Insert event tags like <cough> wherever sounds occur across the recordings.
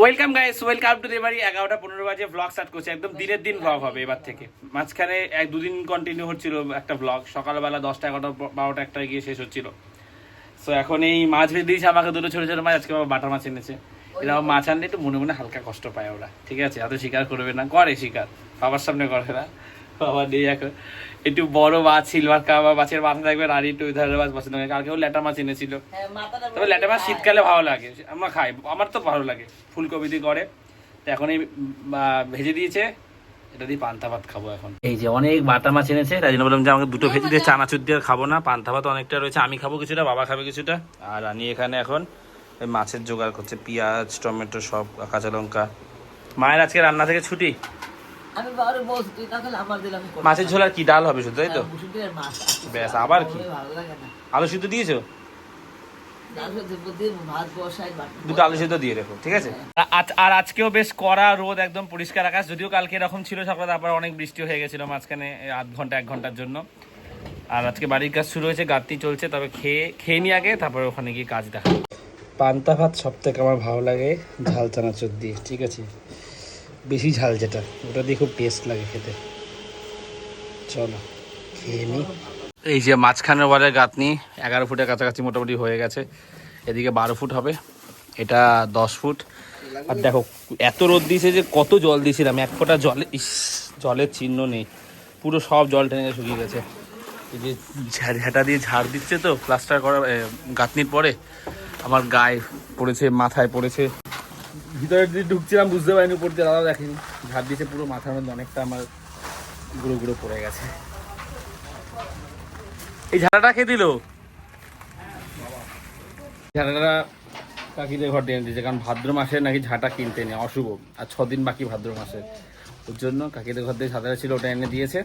Welcome guys welcome to Debari এগারোটা পনেরো বাজে ব্লগ স্টার্ট করছে। একদম দিনের দিন ব্লগ হবে এবার থেকে। মাঝখানে এক দুদিন কন্টিনিউ হচ্ছিল একটা ব্লগ সকালবেলা দশটা এগারোটা বারোটা একটা গিয়ে শেষ হচ্ছিল। সো এখন এই মাছ ভেজে দিয়েছে আমাকে দুটো ছোটো ছোটো মাছ। আজকে বাবা বাটা মাছ এনেছে। এরকম মাছ আনলে একটু মনে মনে হালকা কষ্ট পায় ওরা। ঠিক আছে? এত শিকার করবে না। করে শিকার। বাবার সামনে করে না। বাবা নেই এখন। একটু বড় মাছ সিলভার কাবা মাছের মাথা থাকবে আর একটু ওই ধরনের মাছ পছন্দ করে কালকেও ল্যাটা মাছ এনেছিল। তবে ল্যাটা মাছ শীতকালে ভালো লাগে। আমরা খাই। আমার তো ভালো লাগে। ফুলকপি দিয়ে করে। তো এখন এই ভেজে দিয়েছে। এটা দিয়ে পান্তা ভাত খাব এখন। এই যে অনেক বাটা মাছ এনেছে তাই জন্য বললাম যে আমাকে দুটো ভেজে দিয়ে চানাচুর দিয়ে খাব না। পান্তা ভাত অনেকটা রয়েছে। আমি খাব কিছুটা বাবা খাবে কিছুটা। আর আমি এখানে এখন ওই মাছের জোগাড় করছে। পেঁয়াজ টমেটো সব কাঁচা লঙ্কা। মায়ের আজকে রান্না থেকে ছুটি। আমি বাবারে বলছি তুই তাহলে আমার দিলে আমি করতে মাছের ঝোল আর কি ডাল হবে শুধু তাই তো? হ্যাঁ, ব্যাস, আবার কি? ভালো লাগে না। আলু সিদ্ধ দিয়েছ? দুটো আলু সিদ্ধ দিয়ে রেখো ঠিক আছে? আজ আর আজকেও বেশ কড়া রোদ একদম পরিষ্কার আকাশ যদিও কালকে এরকম ছিল সকালে তারপর অনেক বৃষ্টি হয়ে গেছিল মাঝখানে আধ ঘণ্টা এক ঘণ্টার জন্য। আর আজকে বাড়ির কাজ শুরু হয়েছে গাঁতি চলছে তবে খেয়ে খেয়ে নিয়ে আগে তারপরে ওখানে গিয়ে কাজ দেখা পান্তা ভাত সব থেকে আমার ভালো লাগে ঝাল চানাচুর দিয়ে ঠিক আছে? বেশি ঝাল যেটা, ওটা দিয়ে খুব টেস্ট লাগে খেতে। চলো, খেয়ে নি। এই যে মাঝখানের ওয়ালের গাঁথনি, এগারো ফুটের কাছাকাছি মোটামুটি হয়ে গেছে। এদিকে বারো ফুট হবে, এটা দশ ফুট। আর দেখো, এত রোদ দিয়েছে যে কত জল দিয়েছিলাম এক ফোঁটা জলে, ইস, জলের চিহ্ন নেই। পুরো সব জল টেনে শুকিয়ে গেছে। এই যে ঝা- ঝাঁটা দিয়ে ঝাড় দিচ্ছে তো, প্লাস্টার করা গাঁথনির পরে। আমার গায়ে পড়েছে, মাথায় পড়েছে। ভিতরে দিয়ে ঢুকছিলাম, বুঝতে পারিনি, উপর দিয়ে দাদা দেখেনি। ঝাড় দিয়েছে পুরো, মাথার মধ্যে অনেকটা আমার গুঁড়ো গুঁড়ো পড়ে গেছে। এই ঝাড়াটা খেয়ে দিল? ঝাড়াটা কাকিদের ঘর টেনে দিয়েছে, কারণ ভাদ্র মাসে নাকি ঝাঁটা কিনতে নেই, অশুভ। আর ছ দিন বাকি ভাদ্র মাসে ওর জন্য কাকিদের ঘর দিয়ে ঝাঁটা ছিল, ওটা এনে দিয়েছে।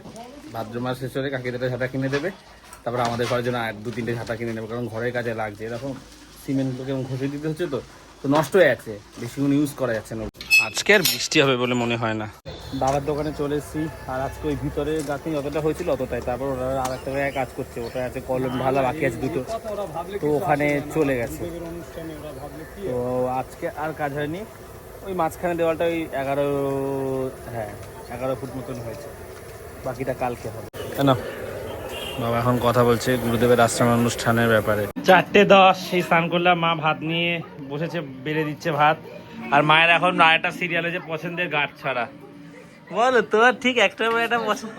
ভাদ্র মাস শেষ হলে কাকিদের ঝাঁটা কিনে দেবে। তারপর আমাদের ঘরের জন্য আর দু তিনটে ঝাঁটা কিনে নেবে, কারণ ঘরের কাজে লাগছে। এরকম সিমেন্টগুলোকে ঘষে দিতে হচ্ছে তো তো নষ্ট হয়ে যাচ্ছে বেশিক্ষণ ইউজ করা যাচ্ছে না। আজকে আর বৃষ্টি হবে বলে মনে হয় না। দাদার দোকানে চলে এসেছি আর আজকে ওই ভিতরে গাছনি যতটা হয়েছিল অতটাই। তারপর ওরা আর একটা জায়গায় কাজ করছে ওটা আছে কলম ঢালা বাকি আছে দুটো। তো ওখানে চলে গেছে। তো আজকে আর কাজ হয়নি। ওই মাঝখানে দেওয়ালটা ওই এগারো হ্যাঁ এগারো ফুট মতন হয়েছে। বাকিটা কালকে হবে। কেন? বাবা এখন কথা বলছে গুরুদেবের আশ্রম অনুষ্ঠানের ব্যাপারে। চারটে দশ সেই স্নান করলাম মা ভাত নিয়ে বসেছে বেড়ে দিচ্ছে ভাত। আর মায়ের এখন আরেকটা সিরিয়াল যে পছন্দের গাছ ছাড়া। বলো তোমার ঠিক একটা একটা পছন্দ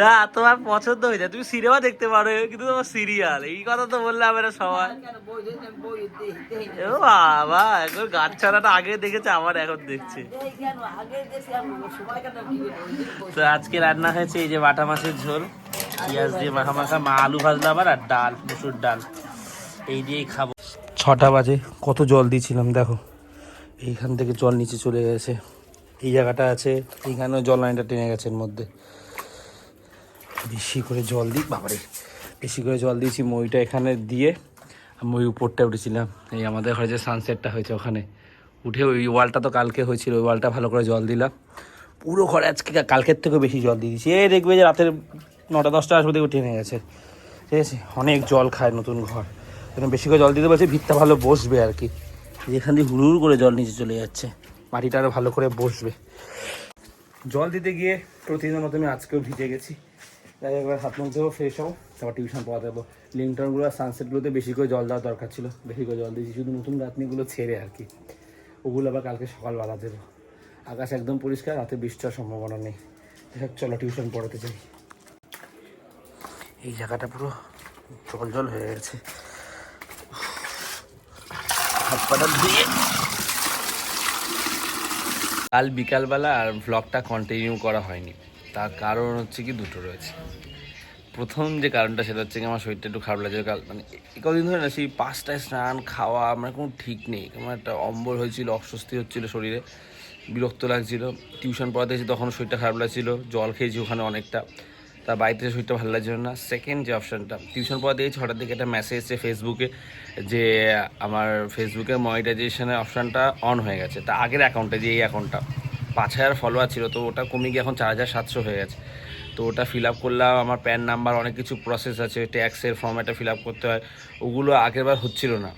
না তোমার পছন্দ হয়ে যায় তুমি সিনেমা দেখতে পারো কিন্তু তোমার সিরিয়াল এই কথা তো বললে আমরা সবাই। ও বাবা এখন গাছ ছাড়াটা আগে দেখেছে আবার এখন দেখছে। তো আজকে রান্না হয়েছে এই যে বাটা মাছের ঝোল। পেঁয়াজ দিয়ে মাখা মাখা, মা আলু ভাজলো আবার আর ডাল, মুসুর ডাল। এই দিয়েই খাব। ছটা বাজে, কত জল দিয়েছিলাম, দেখো। এইখান থেকে জল নিচে চলে গেছে। এই জায়গাটা আছে, এইখানেও জল লাইনটা টেনে গেছে এর মধ্যে। বেশি করে জল দিই বাবারে, বেশি করে জল দিয়েছি মইটা এখানে দিয়ে আমি ওই উপরটা উঠেছিলাম। এই আমাদের ঘরে যে সানসেটটা হয়েছে ওখানে। উঠে ওই ওয়ালটা তো কালকে হয়েছিল, ওই ওয়ালটা ভালো করে জল দিলাম। পুরো ঘরে আজকে, কালকের থেকেও বেশি জল দিয়ে দিয়েছি। এই দেখবে যে রাতের নটা দশটা আসবে দেখবে টেনে গেছে। ঠিক আছে? অনেক জল খায় নতুন ঘর। এখানে বেশি করে জল দিতে বলছে, ভিতটা ভালো বসবে আর কি। এখান দিয়ে হুড় করে জল নিচে চলে যাচ্ছে। মাটিটা আরও ভালো করে বসবে। জল দিতে গিয়ে প্রতিদিনের মতো আমি আজকেও ভিজে গেছি। তাই একবার হাত মুখ দেবো ফ্রেশ হব তারপর টিউশন পড়াতে যাব। লিঙ্কটনগুলো আর সানসেটগুলোতে বেশি করে জল দেওয়ার দরকার ছিল। বেশি করে জল দিয়েছি। শুধু নতুন গাঁথনিগুলো ছেড়ে আর কি। ওগুলো আবার কালকে সকালবেলা দেবো। আকাশ একদম পরিষ্কার, রাতে বৃষ্টি হওয়ার সম্ভাবনা নেই। চলো টিউশন পড়াতে যাই। এই জায়গাটা পুরো জল জল হয়ে গেছে। কাল বিকালবেলা আর ভ্লগটা কন্টিনিউ করা হয়নি। তার কারণ হচ্ছে কি, দুটো রয়েছে। প্রথম যে কারণটা, সেটা হচ্ছে কি, আমার শরীরটা একটু খারাপ লাগছে কাল মানে কদিন ধরে না, সেই পাঁচটায় স্নান, খাওয়া আমার কোনো ঠিক নেই। কেমন একটা অম্বল হয়েছিল, অস্বস্তি হচ্ছিল শরীরে, বিরক্ত লাগছিল। টিউশন পড়াতে এসে তখন শরীরটা খারাপ লাগছিল। জল খেয়েছি ওখানে অনেকটা। তা বাড়িতে শরীরটা ভালো লাগছিল না সেকেন্ড যে অপশানটা টিউশন পড়াতে গেছি হঠাৎ দিকে একটা মেসেজ এসেছে ফেসবুকে যে আমার ফেসবুকের মনিটাইজেশনের অপশানটা অন হয়ে গেছে। তা আগের অ্যাকাউন্টে যে এই অ্যাকাউন্টটা পাঁচ হাজার ফলোয়ার ছিল, তো ওটা কমে গিয়ে এখন চার হাজার সাতশো হয়ে গেছে। তো ওটা ফিল আপ করলাম, আমার প্যান নাম্বার অনেক কিছু প্রসেস আছে ট্যাক্সের ফর্ম একটা ফিল আপ করতে হয়, ওগুলো আগেরবার হচ্ছিল না।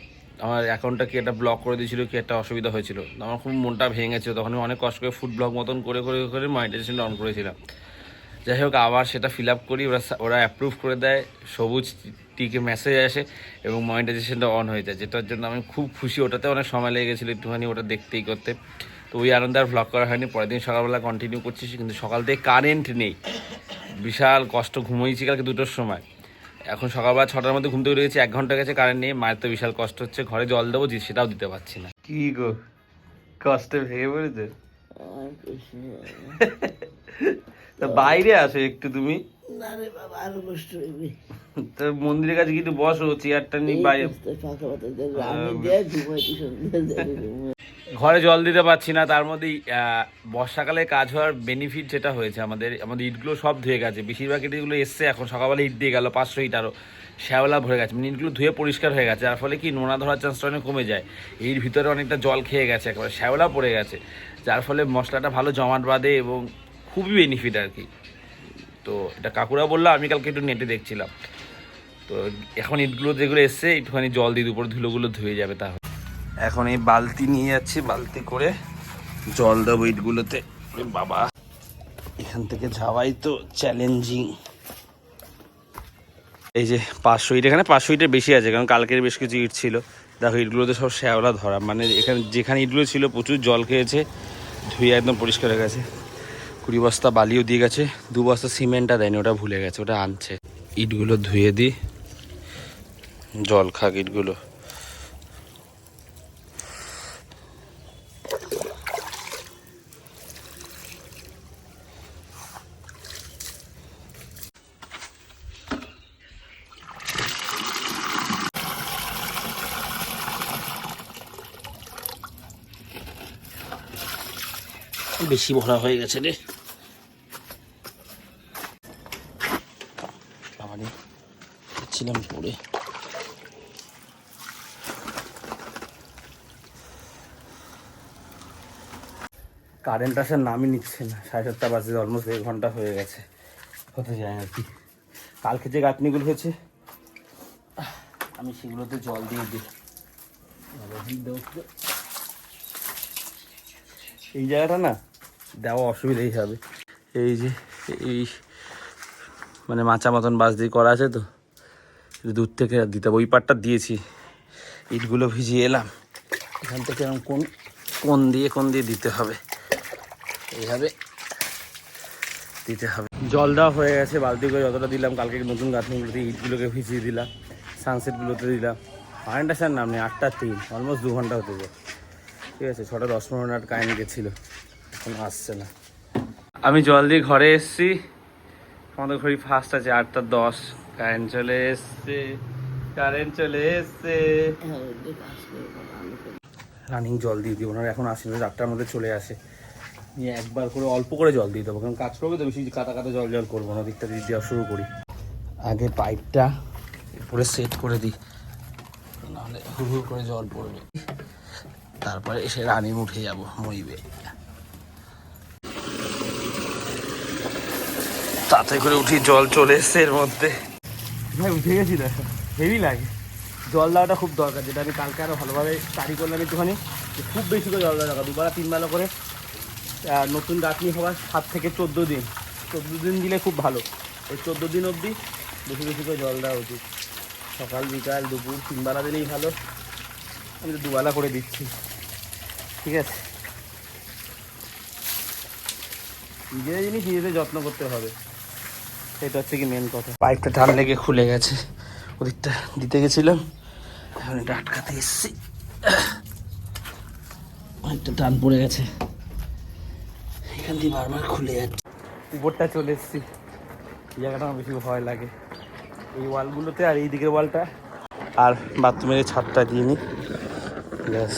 আমার অ্যাকাউন্টটা কি একটা ব্লক করে দিয়েছিল, কি একটা অসুবিধা হয়েছিল। আমার খুব মনটা ভেঙে গেছিল তখন আমি অনেক কষ্ট করে ফুড ব্লগ মতন করে করে করে মনিটাইজেশনটা অন করেছিলাম। যাই হোক আবার সেটা ফিল আপ করি ওরা ওরা অ্যাপ্রুভ করে দেয় সবুজ টিকে মেসেজ আসে এবং মনিটাইজেশনটা অন হয়ে যায় যেটার জন্য আমি খুব খুশি। ওটাতে অনেক সময় লেগে গেছিল একটুখানি ওটা দেখতেই করতে। তো ওই আনন্দ আর ভ্লগ করা হয়নি পরের দিন সকালবেলা কন্টিনিউ করছি কিন্তু সকাল থেকে কারেন্ট নেই। বিশাল কষ্ট ঘুমোইছি কালকে দুটোর সময়। এখন সকালবেলা ছটার মধ্যে ঘুম থেকে উঠে গেছি এক ঘণ্টা গেছে কারেন্ট নেই মায়ের তো বিশাল কষ্ট হচ্ছে ঘরে জল দেবো যে সেটাও দিতে পারছি না। কি গো কষ্টে ভেঙে পড়েছে। <laughs> তা বাইরে আসো একটু তুমি। তো মন্দিরের কাছে কিন্তু বসো চেয়ারটা নিয়ে বাইরে। ঘরে জল দিতে পারছি না তার মধ্যেই আহ, বর্ষাকালে কাজ হওয়ার বেনিফিট যেটা হয়েছে আমাদের আমাদের ইটগুলো সব ধুয়ে গেছে। বেশিরভাগ ইটগুলো এসছে এখন সকালবেলা ইট দিয়ে গেল পাঁচশো ইট আরও শ্যাওলা ভরে গেছে। মানে ইটগুলো ধুয়ে পরিষ্কার হয়ে গেছে যার ফলে কি নোনা ধরার চান্সটা অনেক কমে যায়। এর ভিতরে অনেকটা জল খেয়ে গেছে একেবারে শ্যাওলা পড়ে গেছে। যার ফলে মশলাটা ভালো জমাট বাঁধে এবং খুবই বেনিফিট আর কি। তো এটা কাকুরা বলল, আমি কালকে একটু নেটে দেখছিলাম। তো এখন ইটগুলো যেগুলো এসছে, একটুখানি জল দিয়ে উপর ধুলোগুলো ধুয়ে যাবে তাহলে। এখন এই বালতি নিয়ে যাচ্ছি, বালতি করে জল দেবো ইটগুলোতে। বাবা, এখান থেকে যাওয়াই তো চ্যালেঞ্জিং এই যে পাঁচশো ইট, এখানে পাঁচশো ইটের বেশি আছে, কারণ কালকের বেশ কিছু ইট ছিল। দেখো, ইটগুলোতে সব শ্যাওলা ধরা মানে এখানে যেখানে ইটগুলো ছিল, প্রচুর জল খেয়েছে, ধুয়ে একদম পরিষ্কার হয়ে গেছে। কুড়ি বস্তা বালিও দিয়ে গেছে, দু বস্তা সিমেন্টটা দেয়নি, ওটা ভুলে গেছে, ওটা আনছে। ইটগুলো ধুয়ে দিই, জল খাক ইটগুলো। বেশি ভরা হয়ে গেছে রে বাবারে ছিলাম পড়ে কারেন্ট আসার নামই নিচ্ছে না, সাড়ে সাতটা বাজে অলমোস্ট এক ঘণ্টা হয়ে গেছে, হতে যায় আর কি। কালকে যে গাঁথনিগুলো হয়েছে, আমি সেগুলোতে জল দিয়ে দিই। এই জায়গাটা না, দেওয়া অসুবিধাই হবে। এই যে, এই মানে মাচা মতন বাস দিয়ে করা আছে তো দূর থেকে দিতে ওই পাটটা দিয়েছি। ইটগুলো ভিজিয়ে এলাম। এখান থেকে এরকম কোন কোন দিয়ে কোন দিয়ে দিতে হবে? এইভাবে দিতে হবে। জল দেওয়া হয়ে গেছে, বালতি করে যতটা দিলাম, কালকে নতুন গাছগুলোতে ইটগুলোকে ভিজিয়ে দিলাম সানসেটগুলোতে দিলাম। কারেন্ট আসার নাম নেই আটটা তিন অলমোস্ট দু ঘণ্টা হতে যায় ঠিক আছে, ছটা দশ পনেরো মিনিট কারেন্ট গেছিল, এখন আসছে না। আমি জল দিয়ে ঘরে এসেছি। আমাদের ঘড়ি ফার্স্ট আছে, আটটা দশ। কারেন্ট চলে এসছে, কারেন্ট চলে এসছে। রানিং জল দিয়ে দিই ওনারা এখন আসেন আটটার মধ্যে চলে আসে। নিয়ে একবার করে অল্প করে জল দিয়ে দেবো, কারণ কাজ করবে তো, বেশি কাটা কাটা জল জল করব না দিকটা দিয়ে দেওয়া শুরু করি। আগে পাইপটা উপরে সেট করে দিই, নাহলে হুড় হুড় করে জল পড়বে। তারপরে এসে রানিং উঠে যাব, মইবে। তাতে করে উঠি জল চলে এসছে এর মধ্যে। ভাই, উঠে গেছি দেখো। হেভি লাগে। জল দেওয়াটা খুব দরকার, যেটা আমি কালকে আরও ভালোভাবে স্টাডি করলাম একটুখানি। খুব বেশি করে জল দেওয়া দরকার, দুবেলা, তিন বেলা করে নতুন গাছনি হওয়ার সাত থেকে চোদ্দ দিন। চোদ্দ দিন দিলে খুব ভালো। ওই চোদ্দ দিন অবধি বেশি বেশি করে জল দেওয়া উচিত। সকাল, বিকাল, দুপুর তিনবেলা দিলেই ভালো। আমি তো দুবেলা করে দিচ্ছি। ঠিক আছে? নিজেদের জিনিস নিজেদের যত্ন করতে হবে। সেটা হচ্ছে কি মেন কথা। পাইপটা টান লেগে খুলে গেছে। ওদিকটা দিতে গেছিলাম। এখন এটা আটকাতে এসছি। পাইপটা টান পড়ে গেছে। এখান দিয়ে বারবার খুলে যাচ্ছে। উপরটা চলে এসছি। জায়গাটা আমার বেশি ভয় লাগে। এই ওয়ালগুলোতে আর এই দিকের ওয়ালটা। আর বাথরুমের ছাদটা দিয়ে নিই ব্যাস।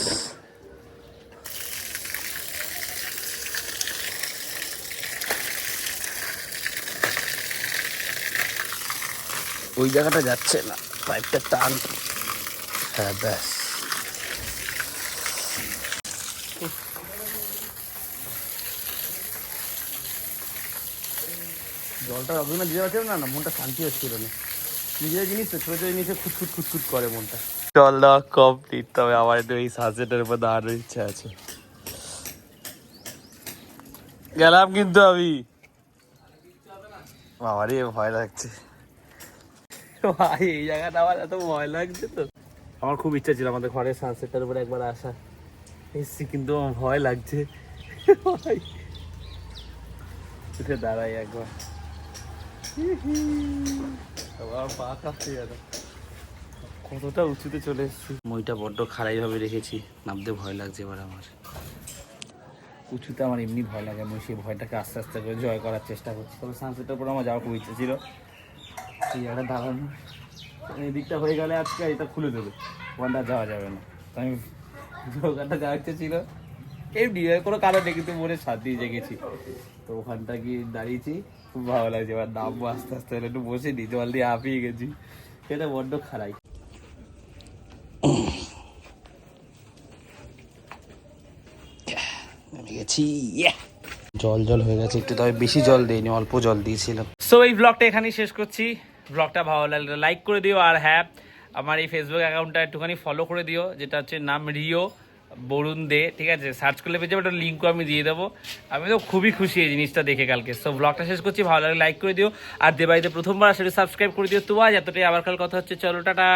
ওই জায়গাটা যাচ্ছে না। পাইপটা টান। হ্যাঁ ব্যাস। জলটা না দিতে পারছিলাম না না মনটা শান্তি হচ্ছিল না। নিজের জিনিস তো ছোটো ছোটো জিনিসে খুঁতখুত খুঁতখুত করে মনটা। জল দেওয়া কমপ্লিট তবে আমার একটু এই সানসেটের উপর দাঁড়ানোর ইচ্ছা আছে। গেলাম কিন্তু আমি। বাবারে ভয় লাগছে। ভাই, এই জায়গাটা আমার এত ভয় লাগছে তো। আমার খুব ইচ্ছা ছিল আমাদের ঘরের সানসেটটার উপরে একবার আসা। এসছি, কিন্তু আমার ভয় লাগছে। ভাই। উঠে দাঁড়াই একবার। আমার পা কতটা উঁচুতে চলে এসেছি। মইটা বড্ড খারাই ভাবে রেখেছি। নামতে ভয় লাগছে এবার আমার। উঁচুতে আমার এমনি ভয় লাগে। আমি সেই ভয়টাকে আস্তে আস্তে করে জয় করার চেষ্টা করছি। তবে সানসেটের উপর আমার যাওয়ার খুব ইচ্ছে ছিল। সেই জায়গাটা দাঁড়ানো। এই দিকটা হয়ে গেলে আজকে এটা খুলে দেবে। ওখানটা যাওয়া যাবে না। আমি ওখানটা যাওয়ার ইচ্ছে ছিল। এমনি কোনো কারণে কিন্তু মনে শান্তি জেগেছি। তো ওখানটা গিয়ে দাঁড়িয়েছি। খুব ভালো লাগছে। এবার নামবো আস্তে আস্তে। একটু বসে নি। জল দিয়ে হাঁপিয়ে গেছি। এটা বড্ড খারাই গেছি। জল জল হয়ে গেছে। একটু তবে বেশি জল দিইনি অল্প জল দিয়েছিলাম। সো এই ব্লগটা এখানেই শেষ করছি। ব্লগটা ভালো লাগলে লাইক করে দিও, আর হ্যাঁ আমার এই ফেসবুক অ্যাকাউন্টটা একটুখানি ফলো করে দিও, যেটা হচ্ছে নাম রিও বরুণ দে, ঠিক আছে? সার্চ করলে পেয়ে যাবে একটা লিঙ্কও আমি দিয়ে দেবো। আমি তো খুবই খুশি এই জিনিসটা দেখে কালকে। সো ব্লগটা শেষ করছি, ভালো লাগে লাইক করে দিও। আর দেবাইতে প্রথমবার সেটা সাবস্ক্রাইব করে দিও। তো আজ এতটাই, আবার কাল কথা হচ্ছে। চলো, টাটা!